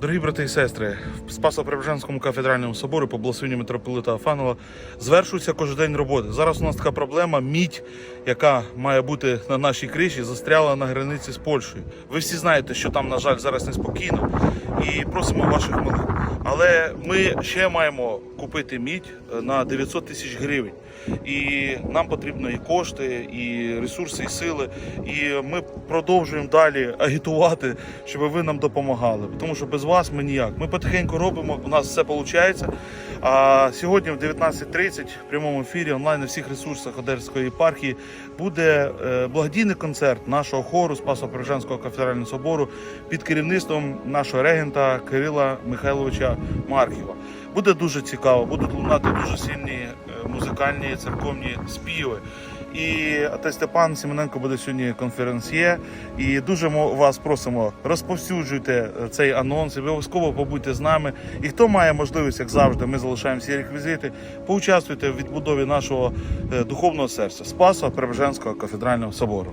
Дорогі брати і сестри, в Спасо-Преображенському кафедральному соборі по благословенню митрополита Афанова звершується кожен день роботи. Зараз у нас така проблема мідь, яка має бути на нашій криші, застряла на границі з Польщею. Ви всі знаєте, що там, на жаль, зараз неспокійно, і просимо ваших молитв. Але ми ще маємо купити мідь е, на 900 тисяч гривень. І нам потрібно і кошти, і ресурси, і сили. І ми продовжуємо далі агітувати, щоб ви нам допомагали. Тому що без вас ми ніяк. Ми потихеньку робимо, у нас все виходить. А сьогодні в 19.30 в прямому ефірі онлайн на всіх ресурсах Одеської єпархії буде е, благодійний концерт нашого хору Спасо Пережанського кафедрального собору під керівництвом нашого регента Кирила Михайловича Марківа. Буде дуже цікаво, будуть лунати дуже сильні музикальні церковні співи. І отець Степан Сімененко буде сьогодні конференціє. І дуже вас просимо, розповсюджуйте е, цей анонс, обов'язково побудьте з нами. І хто має можливість, як завжди, ми залишаємо всі реквізити, поучаствуйте в відбудові нашого е, духовного серця Спасо Преображенського кафедрального собору.